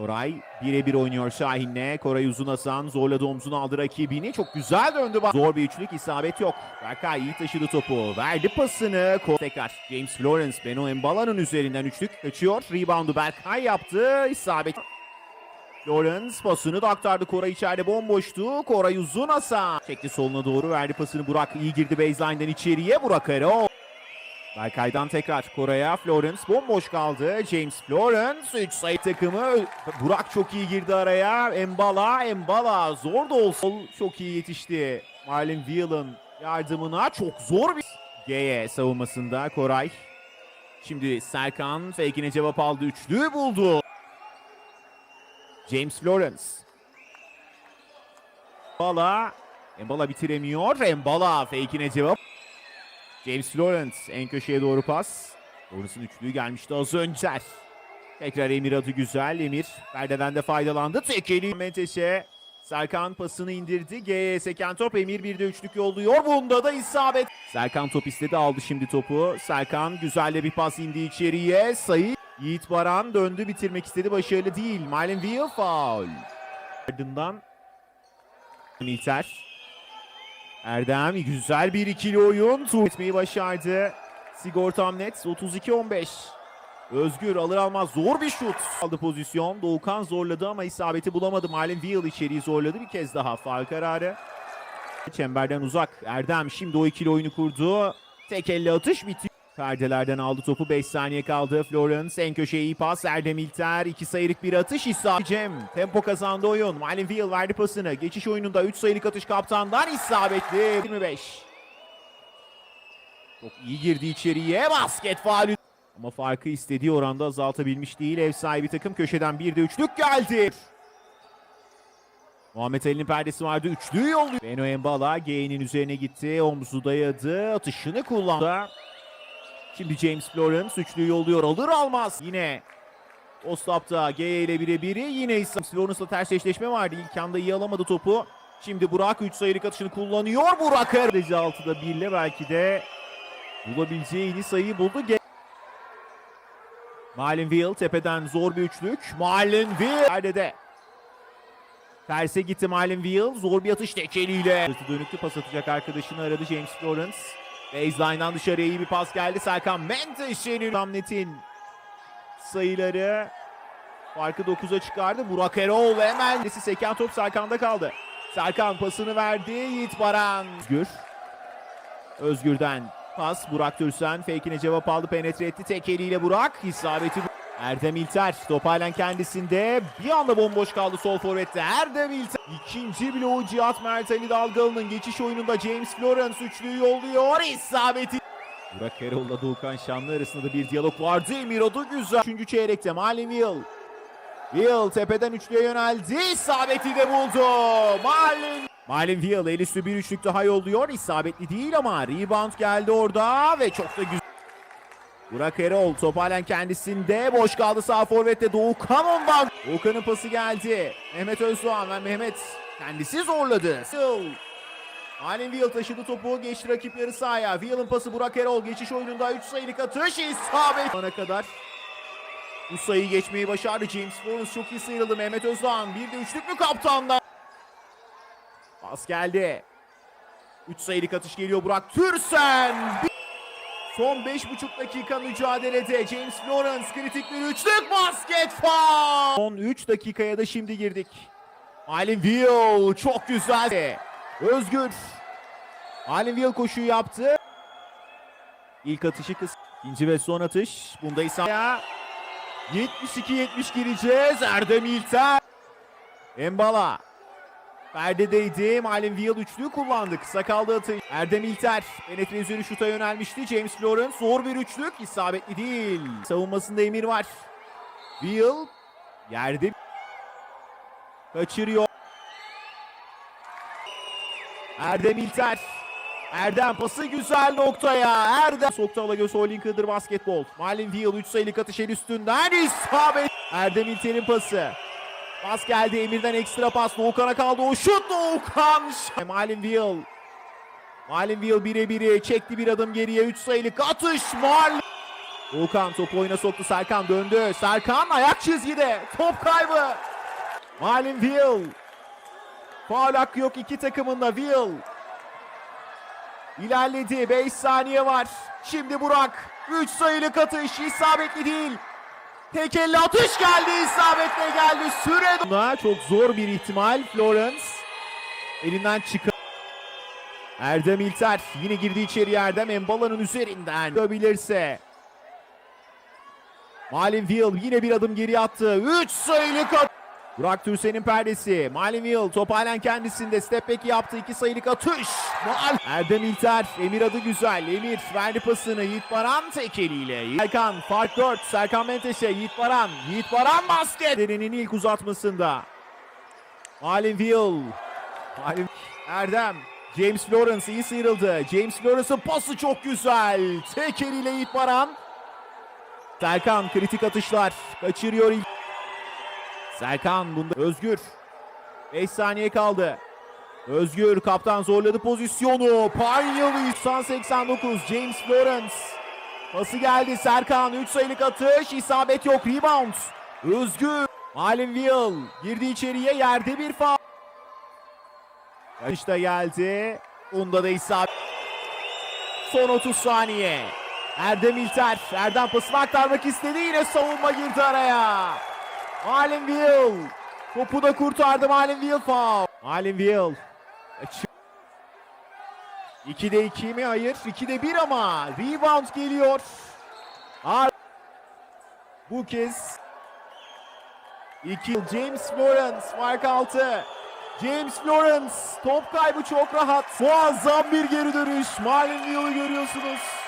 Koray birebir oynuyor Şahin'le. Koray uzun Hasan zorladı omzunu aldı rakibini. Çok güzel döndü. Zor bir üçlük isabet yok. Berkay iyi taşıdı topu. Verdi pasını. Ko- Tekrar James Florence Beno Embala'nın üzerinden üçlük kaçıyor. Reboundu Berkay yaptı. İsabet. Lawrence pasını da aktardı. Koray içeride bomboştu. Koray uzun Hasan. Çekti soluna doğru verdi pasını. Burak iyi girdi baseline'den içeriye. Burak Erol. Berkay'dan tekrar Koray'a Florence bomboş kaldı. James Florence 3 sayı takımı. Burak çok iyi girdi araya. Embala, Embala zor da olsa çok iyi yetişti. Marlon Wheel'ın yardımına çok zor bir G'ye savunmasında Koray. Şimdi Serkan fake'ine cevap aldı. Üçlüyü buldu. James Florence. Embala. Embala bitiremiyor. Embala fake'ine cevap. James Lawrence en köşeye doğru pas. Lawrence'ın üçlüğü gelmişti az önce. Tekrar Emir adı güzel. Emir perdeden de faydalandı. Tekeli Menteş'e. Serkan pasını indirdi. G'ye seken top. Emir bir de üçlük yolluyor. Bunda da isabet. Serkan top istedi aldı şimdi topu. Serkan güzel de bir pas indi içeriye. Sayı. Yiğit Baran döndü bitirmek istedi. Başarılı değil. Marlon Wheel foul. Ardından Milter. Erdem güzel bir ikili oyun. Tur etmeyi başardı. Sigortam net 32-15. Özgür alır almaz zor bir şut. Aldı pozisyon. Doğukan zorladı ama isabeti bulamadı. Marlon Wheel içeriği zorladı bir kez daha. Faal kararı. Çemberden uzak. Erdem şimdi o ikili oyunu kurdu. Tek elle atış bitiyor. Perdelerden aldı topu 5 saniye kaldı. Florence en köşeye iyi pas. Erdem İlter 2 sayılık bir atış. İsabet. Cem tempo kazandı oyun. Wheel verdi pasını. Geçiş oyununda 3 sayılık atış kaptandan isabetli. 25. Çok iyi girdi içeriye. Basket faulü. Ama farkı istediği oranda azaltabilmiş değil. Ev sahibi takım köşeden bir de üçlük geldi. Muhammed Ali'nin perdesi vardı. Üçlüyü yolluyor. Beno Embala G'nin üzerine gitti. Omzu dayadı. Atışını kullandı. Şimdi James Florence üçlüyü yolluyor. Alır almaz. Yine Ostap'ta G ile birebiri. Yine İslam Florence'la ters eşleşme vardı. İlk anda iyi alamadı topu. Şimdi Burak 3 sayılık atışını kullanıyor. Burak Er. Derece 6'da 1 ile belki de bulabileceği en iyi sayıyı buldu. Ge- Wheel tepeden zor bir üçlük. Wheel. Perdede. Terse gitti Wheel. Zor bir atış tekeliyle. Dönüktü pas atacak arkadaşını aradı James Florence. Baseline'dan dışarıya iyi bir pas geldi. Serkan Menteşe'nin Hamlet'in sayıları farkı 9'a çıkardı. Burak Erol hemen seken top Serkan'da kaldı. Serkan pasını verdi. Yiğit Baran. Özgür. Özgür'den pas. Burak Türsen fake'ine cevap aldı. Penetre etti. Tek eliyle Burak. İsabeti Erdem İlter top halen kendisinde. Bir anda bomboş kaldı sol forvette. Erdem İlter. İkinci bloğu Cihat Mert Ali Dalgalı'nın geçiş oyununda James Florence üçlüyü yolluyor. İsabeti. Burak Erol'la Doğukan Şanlı arasında da bir diyalog vardı. Emir Odu güzel. Üçüncü çeyrekte Malin Will. Will tepeden üçlüye yöneldi. İsabeti de buldu. Malin. Malin Will el üstü bir üçlük daha yolluyor. İsabetli değil ama rebound geldi orada ve çok da güzel. Burak Erol top halen kendisinde. Boş kaldı sağ forvette Doğukan ondan. Doğukan'ın pası geldi. Mehmet Özdoğan ve Mehmet kendisi zorladı. Alem Will taşıdı topu. Geçti rakip yarı sahaya. Will'ın pası Burak Erol. Geçiş oyununda 3 sayılık atış. isabet. Ana kadar bu sayıyı geçmeyi başardı. James Florence çok iyi sıyrıldı. Mehmet Özdoğan bir de üçlük mü kaptandan? Pas geldi. 3 sayılık atış geliyor Burak Türsen. Son 5,5 dakika mücadelede James Florence kritik bir üçlük basket faul. Son 3 dakikaya da şimdi girdik. Alin Will çok güzel. Özgür. Alin Will koşuyu yaptı. İlk atışı kıs. İkinci ve son atış. Bunda ise 72-70 gireceğiz. Erdem İlter. Embala. Perdedeydi. Malin Wheel üçlüğü kullandı. Kısa kaldı atış. Erdem İlter. Penetre üzeri şuta yönelmişti. James Florence zor bir üçlük. İsabetli değil. Savunmasında Emir var. Wheel. Yerde. Kaçırıyor. Erdem İlter. Erdem pası güzel noktaya. Erdem. Soktu Alagöz Holding Kıdır basketbol. Malin Wheel 3 sayılık atış el üstünden. İsabet. Erdem İlter'in pası. Pas geldi Emir'den ekstra pas. Doğukan'a kaldı o şut. Doğukan. Malin Wheel. Malin Wheel bire biri çekti bir adım geriye. 3 sayılık atış. Malin. Volkan topu oyuna soktu. Serkan döndü. Serkan ayak çizgide. Top kaybı. Malin Will. Faul hakkı yok iki takımında Will. İlerledi. 5 saniye var. Şimdi Burak. 3 sayılık atış. isabetli değil. Tek elle atış geldi. isabetle geldi. Süre... Çok zor bir ihtimal. Florence. Elinden çıkar. Erdem İlter yine girdi içeri Erdem Embala'nın üzerinden yapabilirse. Malin Will yine bir adım geri attı. 3 sayılık at. Burak Türsen'in perdesi. Malin Will top halen kendisinde. Step back yaptı. 2 sayılık atış. Mal. Erdem İlter. Emir adı güzel. Emir verdi pasını. Yiğit Baran tek eliyle. Serkan fark 4. Serkan Menteşe. Yiğit Baran. Yiğit Baran basket. Derenin ilk uzatmasında. Malin Will. Malin Erdem. James Florence iyi sıyrıldı. James Florence'ın pası çok güzel. Tek eliyle Yiğit Baran. Serkan kritik atışlar. Kaçırıyor ilk. Serkan bunda Özgür. 5 saniye kaldı. Özgür kaptan zorladı pozisyonu. Panyalı 89 James Florence. Pası geldi Serkan 3 sayılık atış. isabet yok rebound. Özgür. Malin Will girdi içeriye yerde bir faul. Atış da geldi. Bunda da isabet. Son 30 saniye. Erdem İlter. Erdem pasını aktarmak istedi. Yine savunma girdi araya. Malin Will. Topu da kurtardı Malin Will faul. Malin Will. 2'de 2 mi? Hayır. 2'de 1 ama. Rebound geliyor. Ar Bu kez 2 James Florence fark altı. James Florence top kaybı çok rahat. Muazzam bir geri dönüş. Malin Will'ı görüyorsunuz.